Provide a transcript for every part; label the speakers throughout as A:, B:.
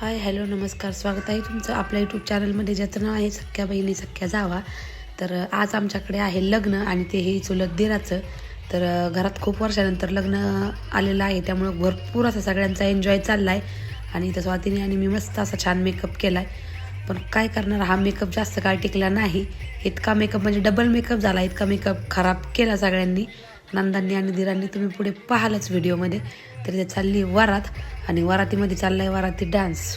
A: Hi hello नमस्कार स्वागत आहे तुमचं आपल्या यूट्यूब चॅनलमध्ये ज्याचं नाव आहे सख्या बहिणी सख्या जावा. तर आज आमच्याकडे आहे लग्न आणि ते हे चुलत दिराचं. तर घरात खूप वर्षानंतर लग्न आलेलं आहे. त्यामुळं भरपूर असा सगळ्यांचा एन्जॉय चालला आहे आणि त्या स्वातीने आणि मी मस्त असा छान मेकअप केला आहे पण काय करणार हा मेकअप जास्त काळ टिकला नाही. इतका मेकअप म्हणजे डबल मेकअप झाला. इतका मेकअप खराब केला सगळ्यांनी. नंदांनी आणि दिरांनी तुम्ही पुढे पाहालच व्हिडिओमध्ये तर ते चालली वरात आणि वरातीमध्ये चाललाय वराती डान्स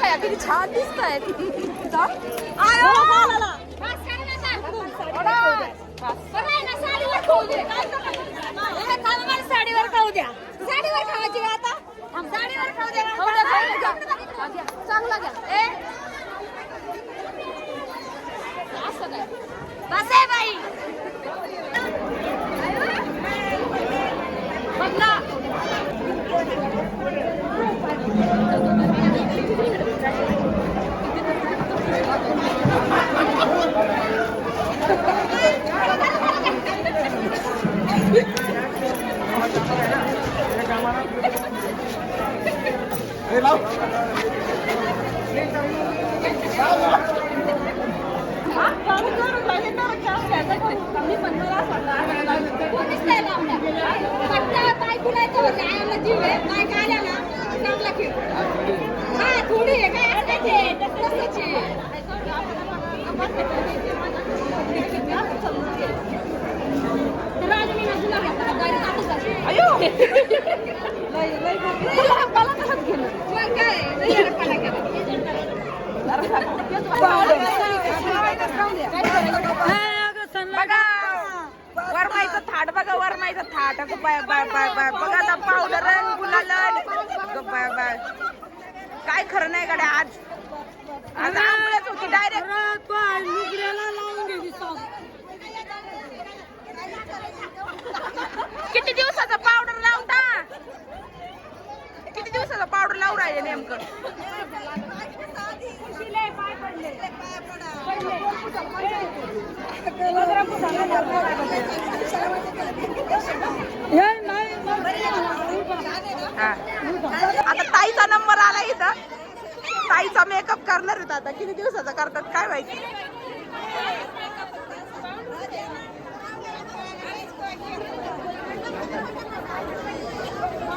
B: बघा किती छान दिसत आहेत.
C: साडीवर खाऊ द्या. साडीवर खावायची आता? साडीवर खाऊ द्या
B: चांगला घ्या. असं काय
C: बस आहे बाई
B: बघ ना
C: कोणीच नाही लावणार फक्त पाय फुलायचं होतं आयाला जीव आहे पाय काढायला चांगला खेळ हा थोडी आहे काय असं आहे तसंच आहे तर आज मी तुला गाडी जातच असेल.
B: मला मला कसं गेलं
C: मग काय नाही येडपणा केला.
B: बघा वरमाईचं थाट वरमाईचं थाट अगं बाय बाय बाय बाय बघा आता पावडर बाय बाय काय खरं नाही गाड्या आज आज आंघोळच होती डायरेक्ट किती दिवसाचा पावडर लावता? किती दिवसाचा पावडर लावू राहिले नेमकं हा. आता ताईचा नंबर आला इथं. ताईचा मेकअप करणार होता आता. किती दिवसाचा करतात काय माहिती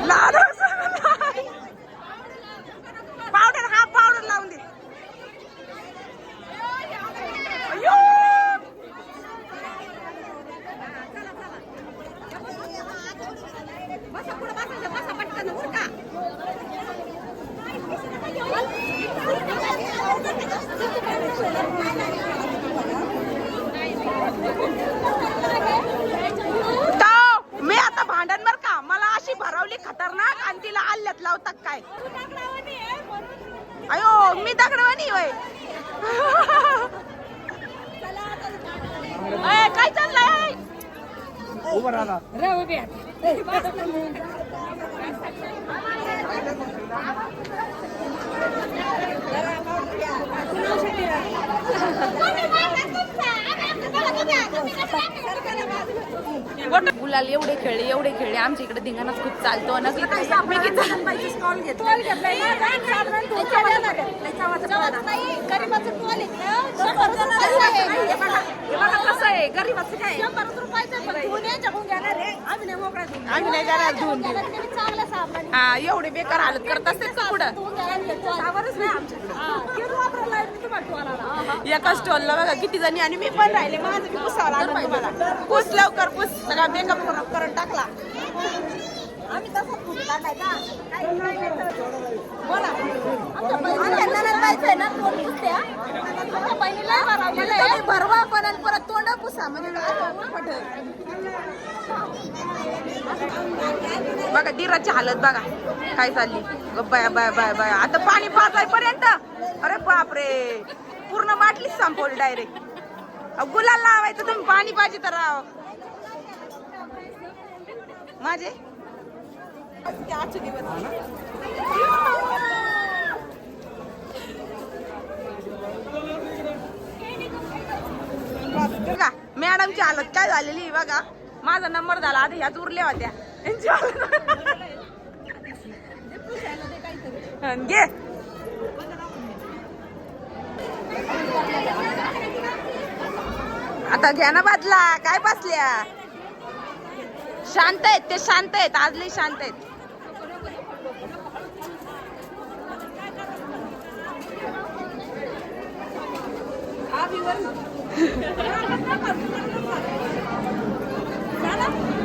B: लहान पावडर हा पावडर लावून दे अय्यो!
C: बसा पुढं बसायचं, बसा पटकन, उरका.
B: ताव, मी आता भांडण बर का? मला अशी भरवली खतरनाक आणि तिला आल्यात लावतात काय? अयो मी दगडवानी अय, काय चाललंय? What? गुलाल एवढे खेळले एवढे खेळले. आमच्या इकडे धिंगाणाच खूप चालतो. नकली कसं आहे गरीबाचं काय
C: आम्ही नाही
B: जाणार धुवून हा एवढे बेकार हालत करत असते का पुढं.
C: नाही
B: एका स्टॉलला बघा किती जणी आणि मी पण राहिले. माझं मी पुसावं लागलं तुम्हाला. पुस लवकर पुस. सगळा मेकअप करून टाकला.
C: आम्ही तसंच फुट टाकायचा. बोला. आमच्या नणंद बाईचं आहे ना तोंड पुसते. आमच्या बहिणीला भरवलेलं आहे.
B: भरवा पण आणि परत तोंड पुसा. म्हणजे बघा दिराची हालत बघा. काय चालली? Bye bye bye bye. आता पाणी पाजायपर्यंत. अरे बापरे. पूर्ण बाटलीच संपवली डायरेक्ट गुलाल लावायचं तुम्ही पाणी पाहिजे तर राव. माझे? आजचे दिवस बघा मॅडमची हालत काय झालेली बघा. माझा नंबर झाला आधी ह्याच उरल्या होत्या. घे. आता घ्या ना बादला काय बसल्या? शांत आहेत ते शांत आहेत आज लई शांत आहेत.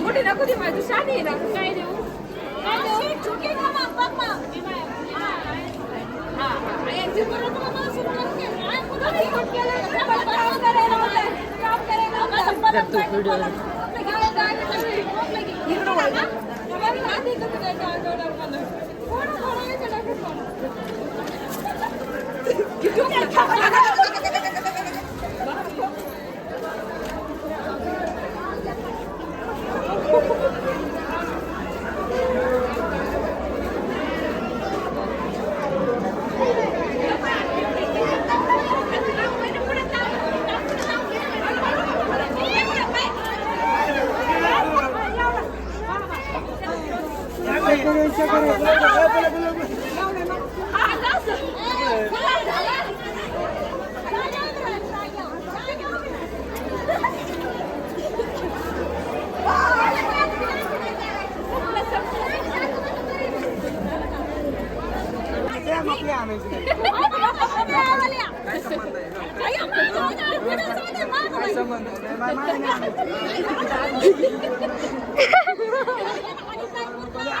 B: कुठे ना कुठे माझी शादी आहे
D: ना काय देऊ
C: काय देऊ छोटी ना मग बघ मग इकडे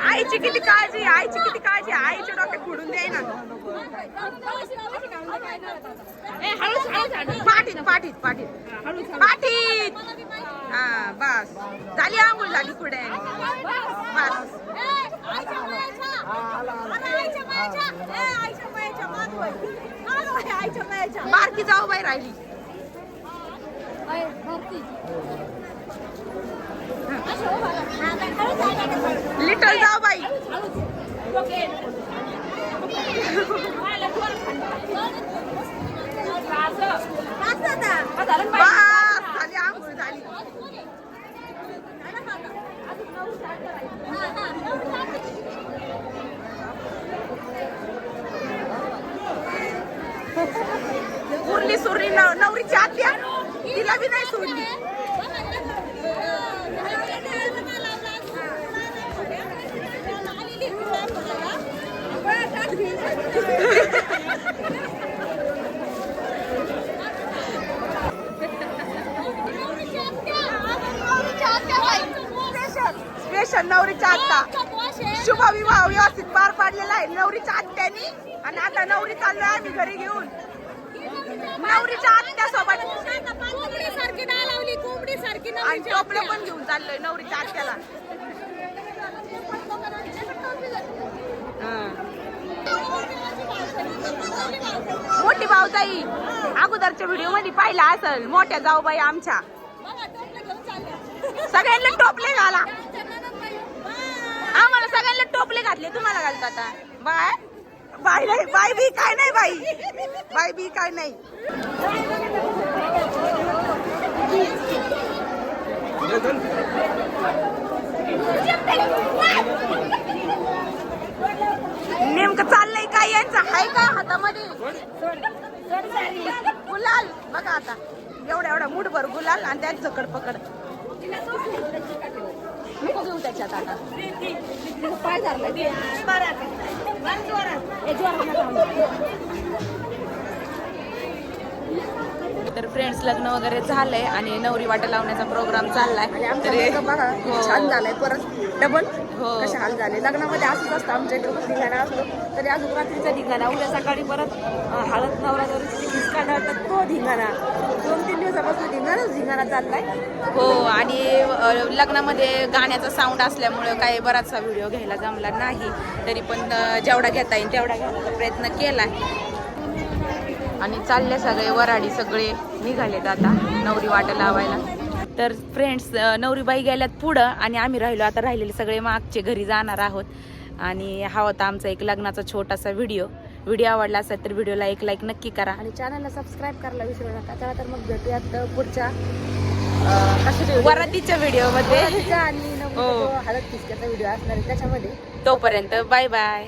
B: आईची किती काळजी आईची किती काळजी आईच्या डोक्यात फोडून द्याय ना. पाठीत पाठीत पाठीत. पाठीत. हा बस. झाली आंघोळ झाली पुढे. बस. बारकी जाऊ बाई राहिली. लिटल जाऊ बाई. बस झाली आंघोळ झाली नवरी नव- नवरीची आत्या. तिला बी नाही सोडली. स्पेशल नवरीच्या आत्ता शुभ विवाह व्यवस्थित पार पाडलेला आहे. नवरीच्या आत्यानी. आणि आता नवरी चाललोय आम्ही घरी घेऊन. नवरीच्या आत्या सोबत.
C: कोंबडी सारखी डाळ लावली कोंबडी सारखी
B: आणि टोपलं पण घेऊन चाललोय नवरीच्या आत्याला. मोठी भाऊजाई अगोदरच्या व्हिडिओमध्ये पाहिला असेल मोठ्या जाऊबाई आमच्या. सगळ्यांना टोपले घाला. आम्हाला सगळ्यांना टोपले घातले तुम्हाला घालतो आता. बाय बाय नाही बाय बी काय नाही बाई. बाय बी काय नाही. नेमकं चाललंय काय यांचं? हाय का हातामध्ये? गुलाल. बघा आता. एवढा एवढा मूठभर गुलाल आणि त्यात झकड पकड त्याच्यात आता
C: जोरात.
B: तर फ्रेंड्स लग्न वगैरे झालंय आणि नवरी वाटा लावण्याचा प्रोग्राम चाललाय हे-.
D: छान झालाय परत डबल
B: हो.
D: कसे हाल झाले लग्नामध्ये असंच असतं आमच्या इकडे धिंगाणा असतो तरी अजून रात्रीचा धिंगाणा उद्या सकाळी परत हळद नवरा नवरीची हिसका तर तो धिंगाणा दोन तीन दिवसापासून धिंगाणा चाललाय
B: हो आणि लग्नामध्ये गाण्याचा साऊंड असल्यामुळं काही बराचसा व्हिडिओ घ्यायला जमला नाही. तरी पण जेवढा घेता येईल तेवढा घेण्याचा प्रयत्न केला आणि चालले सगळे वराडी सगळे निघालेत आता नवरी वाट लावायला. तर फ्रेंड्स नवरीबाई गेल्यात पुढं आणि आम्ही राहिलो आता राहिलेले सगळे मागचे घरी जाणार आहोत. आणि हा होता आमचा एक लग्नाचा छोटासा व्हिडिओ व्हिडिओ आवडला असेल तर व्हिडिओला एक लाईक नक्की करा.
D: आणि चॅनलला सबस्क्राईब करायला विसरू नका. चला तर मग भेटूयात पुढच्या?
B: वरातीच्या व्हिडिओमध्ये
D: आणि
B: हो.
D: हळद किसक्याचा व्हिडिओ असणार आहे त्याच्यामध्ये.
B: तोपर्यंत बाय बाय